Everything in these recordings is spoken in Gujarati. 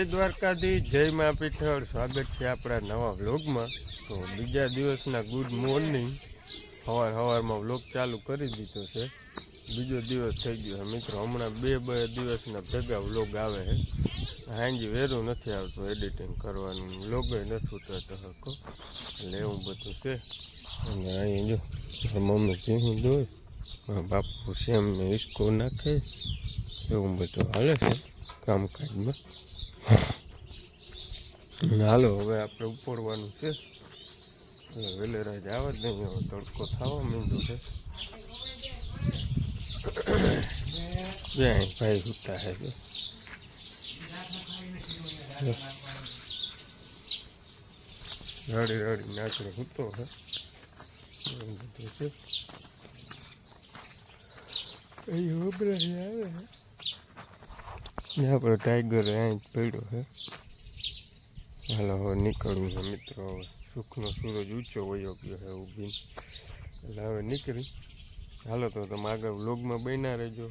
જય દ્વારકાધીશ, જય મા પીઠળ. સ્વાગત છે આપણા નવા વ્લોગમાં. તો બીજા દિવસના ગુડ મોર્નિંગ. સવાર સવારમાં વ્લોગ ચાલુ કરી દીધો છે. બીજો દિવસ થઈ ગયો મિત્રો. હમણાં બે બે દિવસના ભેગા વ્લોગ આવે છે. હાંજી વેરું નથી આવતું એડિટિંગ કરવાનું. વ્લોગ નથી થતો હકો એટલે એવું બધું છે. અને અહીં જો મમ્મી ભીહું દોય બાપુ સેમ ઇસ્કો નાખે. એવું બધું હાલે છે કામકાજમાં. હાલો, હવે આપણે ઉપડવાનું છે. વેલેરા જ આવે જ નહીં, હવે તડકો થવા માંડ્યો છે. જ્યાં ભાઈ સુતા હે રડી રડી નાચડે સૂતો હે. બધું છે. અહીં વપરાશ આવે છે ને આપણો ટાઈગર અહીં જ પડ્યો છે. હાલો, હવે નીકળવું છે મિત્રો. હવે સુખનો સૂરજ ઊંચો વયો ગયો છે ઊભી એટલે હવે નીકળી. હાલો, તો તમે આગળ વ્લોગમાં બન્યા રહેજો.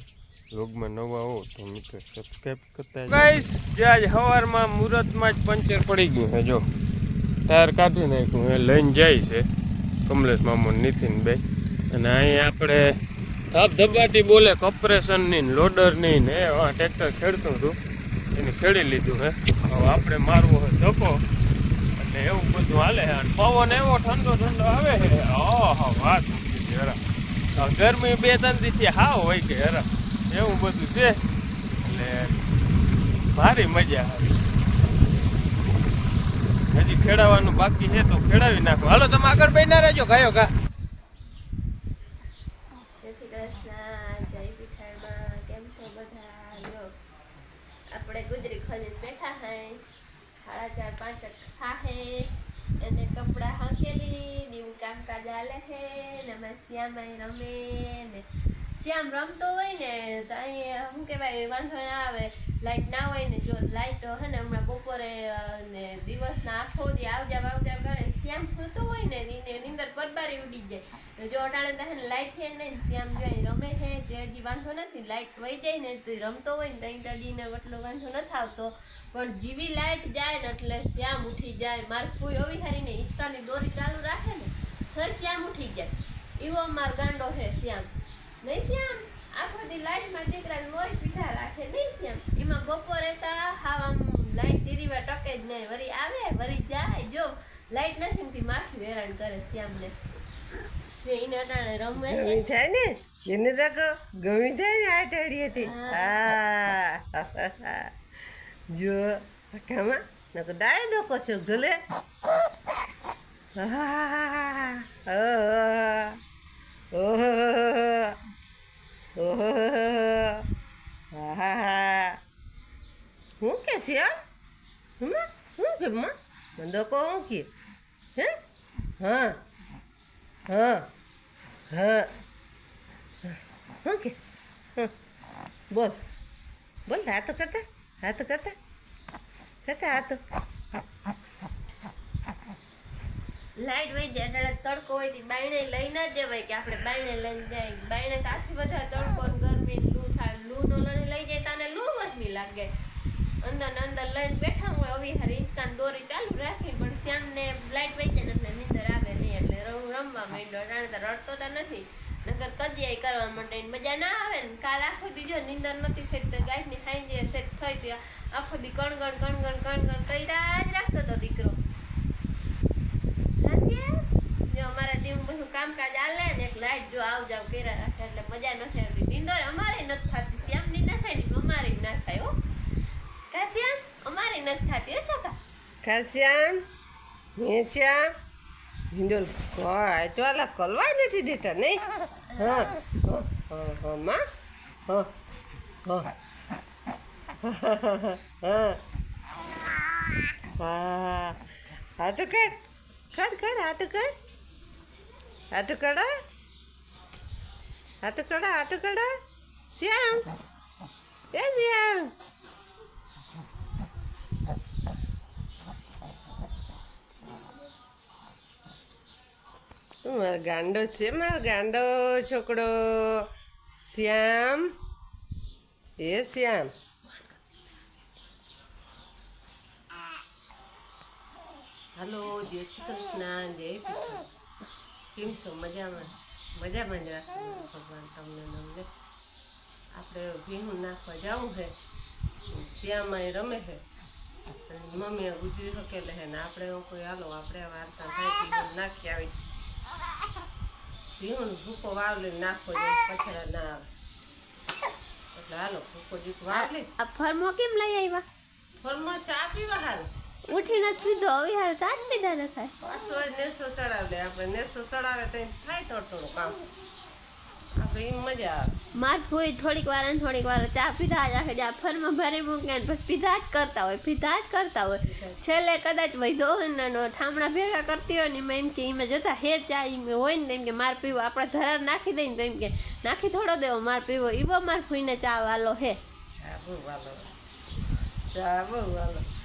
વ્લોગમાં નવા હો તો મિત્રો સબસ્ક્રાઈબ કરતા ગાઈસ જે આજ સવારમાં મુહૂર્તમાં જ પંચર પડી ગયું છે, જો. ટાયર કાઢી નાખ્યું એ લઈને જાય છે. કમલેશ મામો નીતિનભાઈ. અને અહીં આપણે ધબધબાટી બોલે કોપરેશનની ને લોડરની ને એ, આ ટ્રેક્ટર ખેડતું હતું. એને ખેડી લીધું હે. હવે આપણે મારવો હોય ધપો એટલે એવું બધું હાલે છે અને પવન એવો ઠંડો ઠંડો આવે છે ઓહો, વાત હેરા. ગરમી બે ત્રણ દીથી હાવ હોય કે હેરા. એવું બધું છે. એટલે ભારી મજા આવે હજી ખેડાવવાનું બાકી છે તો ખેડાવી નાખો. હાલો, તમે આગળ બેના રહેજો, ગાયો ગા જય શ્રી કૃષ્ણ જય પીઠાણમાં કેમ છો બધા જો આપણે ગુજરી ખોલી બેઠા હૈ. સાડા ચાર પાંચ થાહે એને કપડાં હાંકેલી દીવું કામકાજ આલે હે, ને એમાં શ્યામાય રમે, ને શ્યામ રમતો હોય ને, તો અહીં શું કહેવાય, વાંધો ના આવે. લાઈટ ના હોય ને, જો લાઈટ હે ને, હમણાં બપોરે ને દિવસના આખો દી આવજા આવજા કરે શ્યામ થતું હોય ને, એને નીંદર પરબારી ઉડી જાય. જો અટાણે તો હે ને લાઈટ છે ને, શ્યામ જો રમે છે તે હજી વાંધો નથી લાઈટ વહી જાય ને, તો રમતો હોય ને ત્યાં દાદીને એટલો વાંધો નથી આવતો. પણ જીવી લાઈટ જાય ને, એટલે શ્યામ ઉઠી જાય. મારે કોઈ એવી હારીને હિંચકાની દોરી ચાલુ રાખે ને તો શ્યામ ઉઠી જાય. એવો માર ગાંડો છે શ્યામ. નહીં શ્યામ? આખો દી લાઈટમાં દીકરાને લોહી પીઠા રાખે નહીં શ્યામ? એમાં બપોરે તો આમ લાઈટ ટીરીવા ટકે જ નહીં. વરી આવે, વરી જાય. જો લાઈટ નથી ને માખી હેરાન કરે શ્યામને. એને અટાણે રમે છે ગમી થાય ને? જેને રાખો ગમી થાય ને આ ચડી હતી. જો કામાં નકર ડાય લોકો છો, ગલે. હું કે છે યાર હમ હું કે માં કહું હું કે? હે? હા. હા. હા. શું કે? હં. બોલ. બોલ, હાથ કરતા? હાથ કરતા? કરતા હાથ? લાઈટ વહી જાય એટલે તડકો હોય તે બાયણે લઈ ના જવાય કે આપણે બાયણે લઈને જાય. બાયણે તાથી બધા તડકો ગરમી લૂ થાય. લૂ નો લઈ જાય, તાને લૂ વધની લાગે. અંદર અંદર લઈને બેઠા હોય અવી હારી દોરી ચાલુ રાખી, પણ શ્યામને લાઈટ વહી જાય ને એટલે નીંદર આવે નહીં એટલે રમ- રમવા માંડ્યો. જાણે તો રડતો તો નથી. નગર કજિયાઈ કરવા માંડે ને મજા ના આવે ને. કાલ આખો દી જો નીંદર નથી થઈ તો ગાયની ખાઈ જાય સેટ થઈ તો આખો દી કણગણ કણગણ કણગણ કર્યા જ રાખતો તો દીકરો? જો અમારા દીવ બધું કામકાજ આલે ને, એક લાઈટ જો આવ જાવ કર્યા રાખે એટલે મજા નથી આવતી નીંદર અમારે નથી થતી. શ્યામની ના થાય ને અમારી ના થાય, હો. કાશ્યામ અમારે નથી થતી, હો છોકા ખાસ્યામ હેચ્યામ હિંડોલ કોઈ તો અલા કલવાય નથી દેતા નહીં હા હા હા હા માં હા હા હા હા હાથ કર કર કર હાથ કર હાથ કર હાથ કર હાથ કર શ્યામ એ શ્યામ મારો ગાંડો છે, મારો ગાંડો છોકડો શ્યામ. એ શ્યામ. હલો, જય શ્રી કૃષ્ણ, જય કૃષ્ણ. કેમ છો? મજામાં? મજામાં જ રાખો ભગવાન તમને નમને આપણે ભીનું નાખવા જવું છે શ્યામાં રમે છે મમ્મી ગુજરી શકે છે ને આપણે કોઈ હાલો, આપણે વાર્તા થાય નાખી આવી ભીનું ભૂકો વાવલી નાખો પછડા ના આવે. એટલે હાલો ભૂકો જીક વાવલી. આ ફરમો કેમ લઈ આવ્યા? ફોનમાં ચા પીવા હાલ. ઉઠીને જ પીધો હવે હાલ ચા જ પીધા ન થાય. પાછો નેસો સડાવે આપણે નેસો સડાવે તો થાય થોડું થોડું કામ આપણે એમ મજા આવે માર ફોઈ થોડીક વાર થોડીક વાર ચા પીધા જ રાખે આ ફરમાં ભરી મૂકે ને પછી પીધા જ કરતા હોય પીધા જ કરતા હોય. છેલ્લે કદાચ વૈધો હોય ને ઠામણા ભેગા કરતી હોય ને એમ કે એમાં જતા હે ચા એમ હોય ને એમ કે માર પીવો આપણે ધરાર નાખી દઈએ ને તો એમ કે નાખી થોડો દેવો માર પીવો. એવો માર ફૂઈને ચા વાલો હે.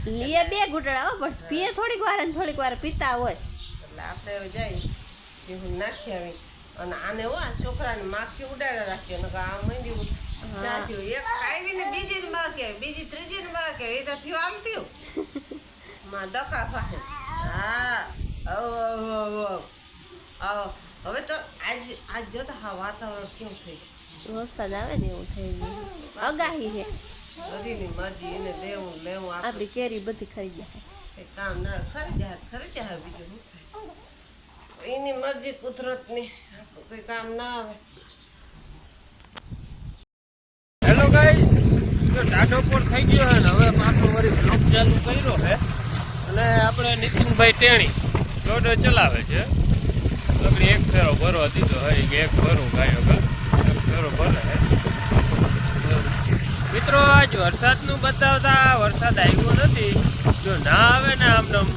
લીએ બે ઘૂંટડા હો પણ પીએ થોડીક વાર ને થોડીક વાર પીતા હોય. એટલે આપણે જાય નાખી આવી. અને આને હો આ છોકરાને માખી ઉડાડે રાખ્યો. ને આ મંદી થયું એક આવી ને બીજી ને માર કે બીજી ત્રીજી ને માર કે એ તો થયું આમ થયું. માં દકા ફાટે હા ઓ હવે તો આજ આજ જોતા હા વાતાવરણ કેવું થઈ ગયું. વરસાદ આવે ને એવું થઈ ગયું. અગાહી છે. બધીની મરજી એને દેવું લેવું આપણે કેરી બધી ખાઈ જાય. કામ ના ખરી જાય ખરી જાય બીજું મરજી કુદરતની આપણું કંઈ કામ ના આવે. હેલો ગાઈસ જો ટાઢો પર થઈ ગયો છે હવે પાછો વળી બ્લોક ચાલુ કર્યો છે. અને આપણે નીતિનભાઈ ટેણી, રોડ ચલાવે છે. લગડી એક ફેરો ભરવા દીધો હોય કે એક ભરું ગાયો એક ફેરો ભરે મિત્રો, આજ વરસાદનું બતાવતા વરસાદ આવ્યો નથી. જો ના આવે ને આમનામ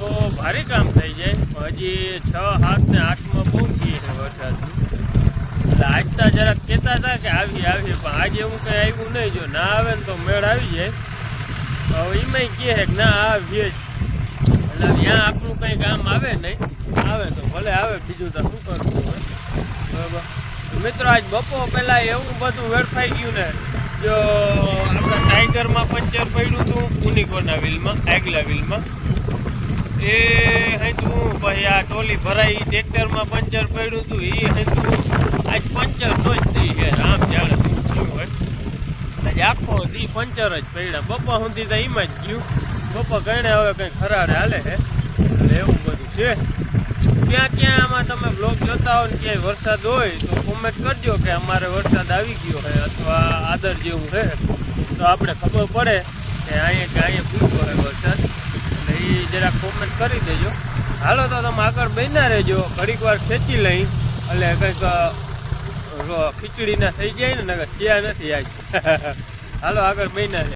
તો ભારે કામ થઈ જાય. હજી છ, સાત ને આઠમાં ગઈ છે વરસાદ એટલે આજ તો જરાક કહેતા હતા કે આવી આવી, પણ આજે એવું કંઈ આવ્યું નહીં. જો ના આવે ને તો મેળ આવી જાય. હવે એમાંય કહે કે ના આવીએ જ એટલે ત્યાં આપણું કંઈ કામ આવે નહીં. આવે તો ભલે આવે, બીજું તો શું કરવું હોય બરાબર. મિત્રો, આજ બપોર પહેલાં એવું બધું વેડફાઈ ગયું ને, જો આપણા ટાઈગરમાં પંચર પડ્યું હતું ઉનિકોના વ્હીલમાં, આગલા વ્હીલમાં. એ હતું ભાઈ, આ ટોલી ભરાઈ ટ્રેક્ટરમાં પંચર પડ્યું હતું એ હતું આજ પંચર નો જ થઈ છે, રામ જાણે થયું હોય. આજે આખો દી પંચર જ પડ્યા. બપા સુધી તો એમાં જ ગયું બપા ગણે હવે કંઈ ખરાડે હાલે છે એવું બધું છે. ક્યાં ક્યાં આમાં તમે બ્લોગ જોતા હો ને ક્યાંય વરસાદ હોય, તો કોમેન્ટ કરજો કે અમારે વરસાદ આવી ગયો છે અથવા આદર જેવું છે તો આપણે ખબર પડે કે અહીંયા કે અહીંયા પૂછો હોય વરસાદ. એ જરા કોમેન્ટ કરી દેજો. હાલો તો તમે આગળ બન્યા રહેજો. ઘડીક વાર ખેંચી લઈ. એટલે કંઈક ખીચડીના થઈ જાય ને, નકર થયા નથી આજ. હાલો આગળ બન્યા